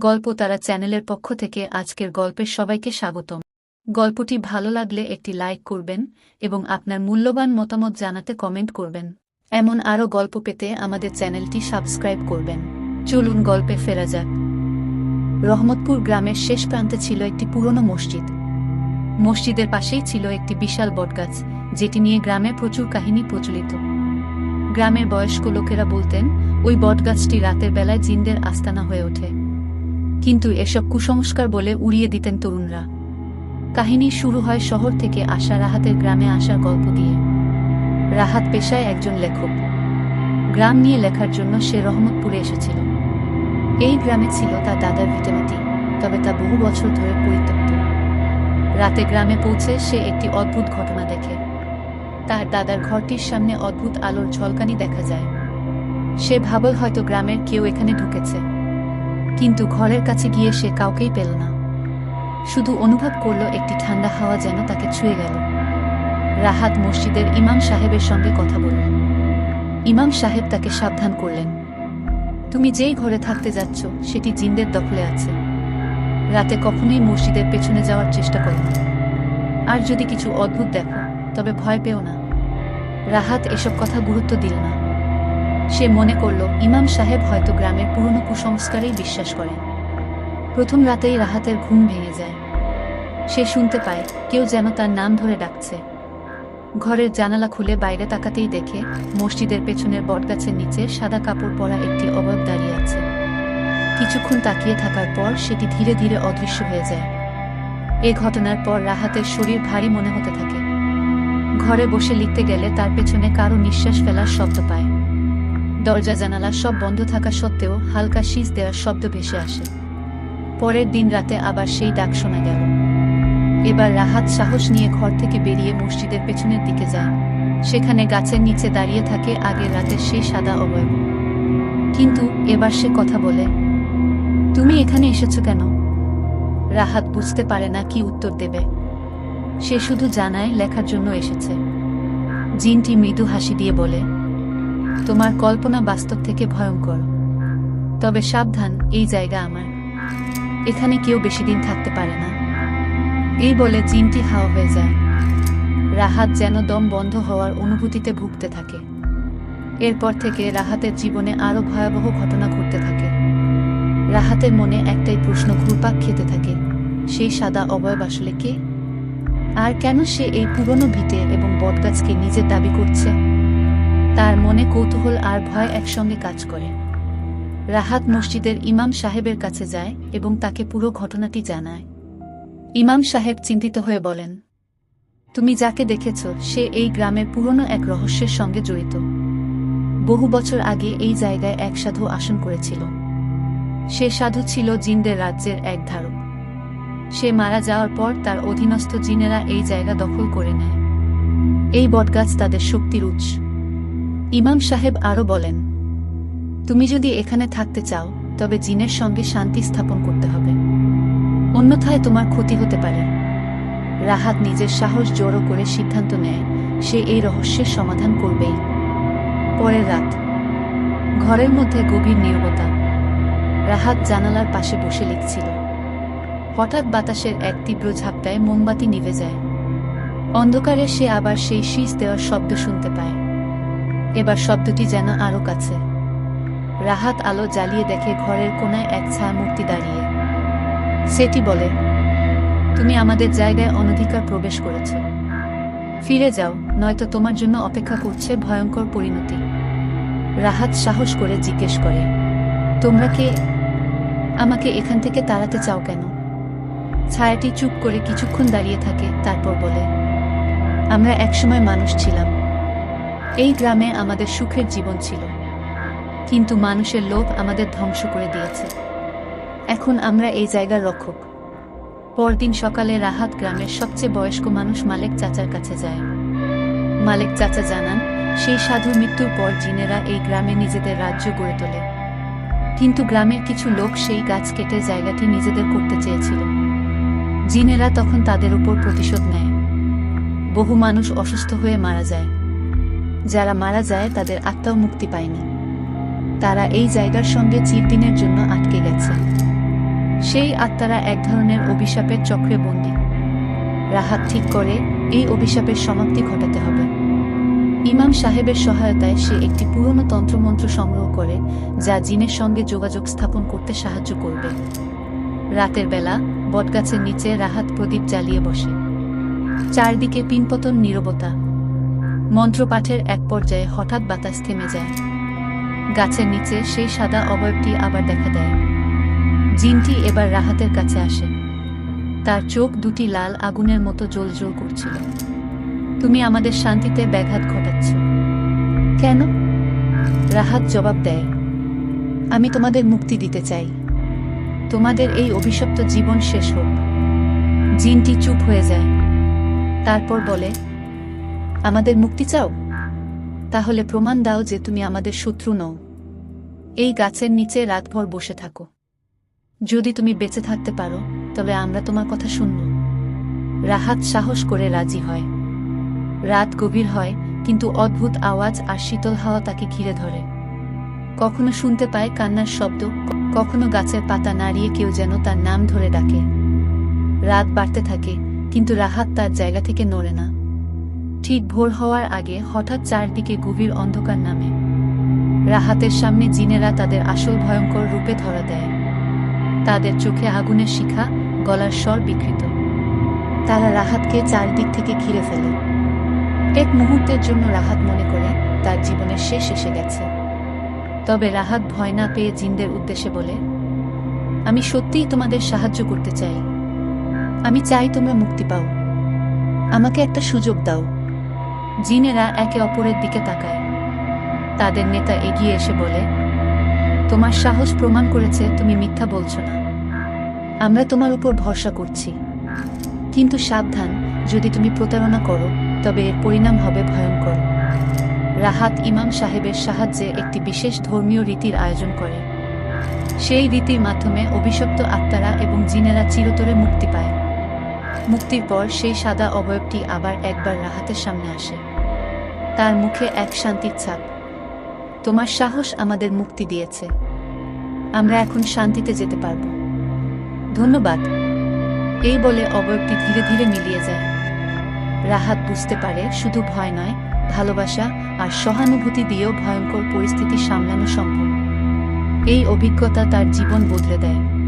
গল্প তারা চ্যানেলের পক্ষ থেকে আজকের গল্পের সবাইকে স্বাগতম। গল্পটি ভালো লাগলে একটি লাইক করবেন এবং আপনার মূল্যবান মতামত জানাতে কমেন্ট করবেন। এমন আরও গল্প পেতে আমাদের চ্যানেলটি সাবস্ক্রাইব করবেন। চলুন গল্পে ফেরা যাক। রহমতপুর গ্রামের শেষ প্রান্তে ছিল একটি পুরনো মসজিদ। মসজিদের পাশেই ছিল একটি বিশাল বটগাছ, যেটি নিয়ে গ্রামে প্রচুর কাহিনী প্রচলিত। গ্রামের বয়স্ক লোকেরা বলতেন, ওই বটগাছটি রাতের বেলায় জিনদের আস্তানা হয়ে ওঠে। কিন্তু এসব কুসংস্কার বলে উড়িয়ে দিতেন তরুণরা। কাহিনী শুরু হয় শহর থেকে আসা রাহাতের গ্রামে আসার গল্প দিয়ে। রাহাত পেশায় একজন লেখক। গ্রাম নিয়ে লেখার জন্য সে রহমতপুরে এসেছিল। এই গ্রামে ছিল তার দাদার ভিটেমাটি তবে তা বহু বছর ধরে পরিত্যক্ত। রাতে গ্রামে পৌঁছে সে একটি অদ্ভুত ঘটনা দেখে। তার দাদার ঘরটির সামনে অদ্ভুত আলোর ঝলকানি দেখা যায়। সে ভাবল হয়তো গ্রামের কেউ এখানে ঢুকেছে। কিন্তু ঘরের কাছে গিয়ে সে কাউকেই পেল না। শুধু অনুভব করল একটি ঠান্ডা হাওয়া যেন তাকে ছুঁয়ে গেল। রাহাত মসজিদের ইমাম সাহেবের সঙ্গে কথা বলল। ইমাম সাহেব তাকে সাবধান করলেন। তুমি যেই ঘরে থাকতে যাচ্ছ, সেটি জিনদের দখলে আছে। রাতে কখনোই মসজিদের পেছনে যাওয়ার চেষ্টা করো না। আর যদি কিছু অদ্ভুত দেখো, তবে ভয় পেও না। রাহাত এসব কথা গুরুত্ব দিল না। সে মনে করল, ইমাম সাহেব হয়তো গ্রামের পুরনো কুসংস্কারেই বিশ্বাস করেন। প্রথম রাতেই রাহাতের ঘুম ভেঙে যায়। সে শুনতে পায়, কেউ যেন তার নাম ধরে ডাকছে। ঘরের জানালা খুলে বাইরে তাকাতেই দেখে, মসজিদের পেছনের বটগাছের নিচে সাদা কাপড় পরা একটি অবয়ব দাঁড়িয়ে আছে। কিছুক্ষণ তাকিয়ে থাকার পর সেটি ধীরে ধীরে অদৃশ্য হয়ে যায়। এ ঘটনার পর রাহাতের শরীর ভারী মনে হতে থাকে। ঘরে বসে লিখতে গেলে তার পেছনে কারও নিঃশ্বাস ফেলার শব্দ পায়। দরজা, জানালা সব বন্ধ থাকা সত্ত্বেও হালকা শীষ দেওয়ার শব্দ ভেসে আসে। পরের দিন রাতে আবার সেই ডাক শোনা গেল। এবার রাহাত সাহস নিয়ে ঘর থেকে বেরিয়ে মসজিদের পেছনের দিকে যায়। সেখানে গাছের নিচে দাঁড়িয়ে থাকে আগের রাতের সেই সাদা অবয়ব। কিন্তু এবার সে কথা বলে, তুমি এখানে এসেছ কেন? রাহাত বুঝতে পারে না কি উত্তর দেবে। সে শুধু জানায় লেখার জন্য এসেছে। জিনটি মৃদু হাসি দিয়ে বলে তোমার কল্পনা বাস্তব থেকে ভয়ঙ্কর। তবে সাবধান, এই জায়গা আমার। এখানে কেউ বেশি দিন থাকতে পারে না। এই বলে জিনটি হাওয়া হয়ে যায়। রাহাত যেন দম বন্ধ হওয়ার অনুভূতিতে ভুগতে থাকে। এরপর থেকে রাহাতের জীবনে আরও ভয়াবহ ঘটনা ঘটতে থাকে। রাহাতের মনে একটাই প্রশ্ন ঘুরপাক খেতে থাকে সেই সাদা অবয়ব আসলে কে? আর কেন সে এই পুরনো ভিটে এবং বটগাছকে নিজের দাবি করছে? তার মনে কৌতূহল আর ভয় একসঙ্গে কাজ করে। রাহাত মসজিদের ইমাম সাহেবের কাছে যায় এবং তাকে পুরো ঘটনাটি জানায়। ইমাম সাহেব চিন্তিত হয়ে বলেন, তুমি যাকে দেখেছ, সে এই গ্রামের পুরনো এক রহস্যের সঙ্গে জড়িত। বহু বছর আগে এই জায়গায় এক সাধু আসন করেছিল। সে সাধু ছিল জিনদের রাজ্যের এক ধারক। সে মারা যাওয়ার পর তার অধীনস্থ জিনেরা এই জায়গা দখল করে নেয়। এই বটগাছ তাদের শক্তির উৎস। ইমাম সাহেব আরও বলেন, তুমি যদি এখানে থাকতে চাও, তবে জিনের সঙ্গে শান্তি স্থাপন করতে হবে। অন্যথায় তোমার ক্ষতি হতে পারে। রাহাত নিজের সাহস জড়ো করে সিদ্ধান্ত নেয়, সে এই রহস্যের সমাধান করবেই। পরের রাত, ঘরের মধ্যে গভীর নীরবতা। রাহাত জানালার পাশে বসে লিখছিল, হঠাৎ বাতাসের এক তীব্র ঝাপটায় মোমবাতি নিভে যায়। অন্ধকারে সে আবার সেই শীষ দেওয়ার শব্দ শুনতে পায়। এবার শব্দটি যেন আরও কাছে। রাহাত আলো জ্বালিয়ে দেখে ঘরের কোনায় এক ছায়া মূর্তি দাঁড়িয়ে। সেটি বলে, তুমি আমাদের জায়গায় অনধিকার প্রবেশ করেছ। ফিরে যাও, নয়তো তোমার জন্য অপেক্ষা করছে ভয়ঙ্কর পরিণতি। রাহাত সাহস করে জিজ্ঞেস করে, তোমরা কে? আমাকে এখান থেকে তাড়াতে চাও কেন? ছায়াটি চুপ করে কিছুক্ষণ দাঁড়িয়ে থাকে, তারপর বলে, আমরা একসময় মানুষ ছিলাম। এই গ্রামে আমাদের সুখের জীবন ছিল। কিন্তু মানুষের লোভ আমাদের ধ্বংস করে দিয়েছে। এখন আমরা এই জায়গার রক্ষক। পরদিন সকালে রাহাত গ্রামের সবচেয়ে বয়স্ক মানুষ মালেক চাচার কাছে যায়। মালেক চাচা জানান, সেই সাধুর মৃত্যুর পর জিনেরা এই গ্রামে নিজেদের রাজ্য গড়ে তোলে। কিন্তু গ্রামের কিছু লোক সেই গাছ কেটে জায়গাটি নিজেদের করতে চেয়েছিল। জিনেরা তখন তাদের উপর প্রতিশোধ নেয়। বহু মানুষ অসুস্থ হয়ে মারা যায়। যারা মারা যায় তাদের আত্মাও মুক্তি পায়নি। তারা এই জায়গার সঙ্গে চিরদিনের জন্য আটকে গেছে। সেই আত্মারা এক ধরনের অভিশাপের চক্রে বন্দী। রাহাত ঠিক করে এই অভিশাপের সমাপ্তি ঘটাতে হবে। ইমাম সাহেবের সহায়তায় সে একটি পুরনো তন্ত্রমন্ত্র সংগ্রহ করে, যা জিনের সঙ্গে যোগাযোগ স্থাপন করতে সাহায্য করবে। রাতের বেলা বটগাছের নিচে রাহাত প্রদীপ জ্বালিয়ে বসে। চারদিকে পিনপতন নীরবতা। মন্ত্রপাঠের এক পর্যায়ে হঠাৎ বাতাস থেমে যায়। গাছের নিচে সেই সাদা অবয়বটি আবার দেখা দেয়। জিনটি এবার রাহাতের কাছে আসে। তার চোখ দুটি লাল আগুনের মতো জ্বলজ্বল করছিল। তুমি আমাদের শান্তিতে ব্যাঘাত ঘটাচ্ছ। কেন? রাহাত জবাব দেয়, আমি তোমাদের মুক্তি দিতে চাই। তোমাদের এই অভিশপ্ত জীবন শেষ হোক। জিনটি চুপ হয়ে যায়। তারপর বলে আমাদের মুক্তি চাও? তাহলে প্রমাণ দাও যে তুমি আমাদের শত্রু নও। এই গাছের নিচে রাতভর বসে থাকো। যদি তুমি বেঁচে থাকতে পারো, তবে আমরা তোমার কথা শুনব। রাহাত সাহস করে রাজি হয়। রাত গভীর হয়, কিন্তু অদ্ভুত আওয়াজ আর শীতল হাওয়া তাকে ঘিরে ধরে। কখনো শুনতে পায় কান্নার শব্দ, কখনো গাছের পাতা নাড়িয়ে কেউ যেন তার নাম ধরে ডাকে। রাত বাড়তে থাকে, কিন্তু রাহাত তার জায়গা থেকে নড়ে না। ঠিক ভোর হওয়ার আগে হঠাৎ চারদিকে গভীর অন্ধকার নামে। রাহাতের সামনে জিনেরা তাদের আসল ভয়ঙ্কর রূপে ধরা দেয়। তাদের চোখে আগুনের শিখা, গলার স্বর বিকৃত। তারা রাহাতকে চারদিক থেকে ঘিরে ফেলে। এক মুহূর্তের জন্য রাহাত মনে করে, তার জীবনের শেষ এসে গেছে। তবে রাহাত ভয় না পেয়ে জিনদের উদ্দেশ্যে বলে, আমি সত্যিই তোমাদের সাহায্য করতে চাই। আমি চাই তোমরা মুক্তি পাও। আমাকে একটা সুযোগ দাও। জিনেরা একে অপরের দিকে তাকায়। তাদের নেতা এগিয়ে এসে বলে, তোমার সাহস প্রমাণ করেছে, তুমি মিথ্যা বলছো না। আমরা তোমার উপর ভরসা করছি। কিন্তু সাবধান, যদি তুমি প্রতারণা করো, তবে এর পরিণাম হবে ভয়ঙ্কর। রাহাত ইমাম সাহেবের সাহায্যে একটি বিশেষ ধর্মীয় রীতির আয়োজন করে। সেই রীতির মাধ্যমে অভিশপ্ত আত্মারা এবং জিনেরা চিরতরে মুক্তি পায়। মুক্তির পর সেই সাদা অবয়বটি আবার একবার রাহাতের সামনে আসে। তার মুখে এক শান্তির ছাপ। তোমার সাহস আমাদের মুক্তি দিয়েছে। আমরা এখন শান্তিতে যেতে পারব। ধন্যবাদ। এই বলে অবয়বটি ধীরে ধীরে মিলিয়ে যায়। রাহাত বুঝতে পারে শুধু ভয় নয়, ভালোবাসা আর সহানুভূতি দিয়েও ভয়ঙ্কর পরিস্থিতি সামলানো সম্ভব। এই অভিজ্ঞতা তার জীবন বদলে দেয়।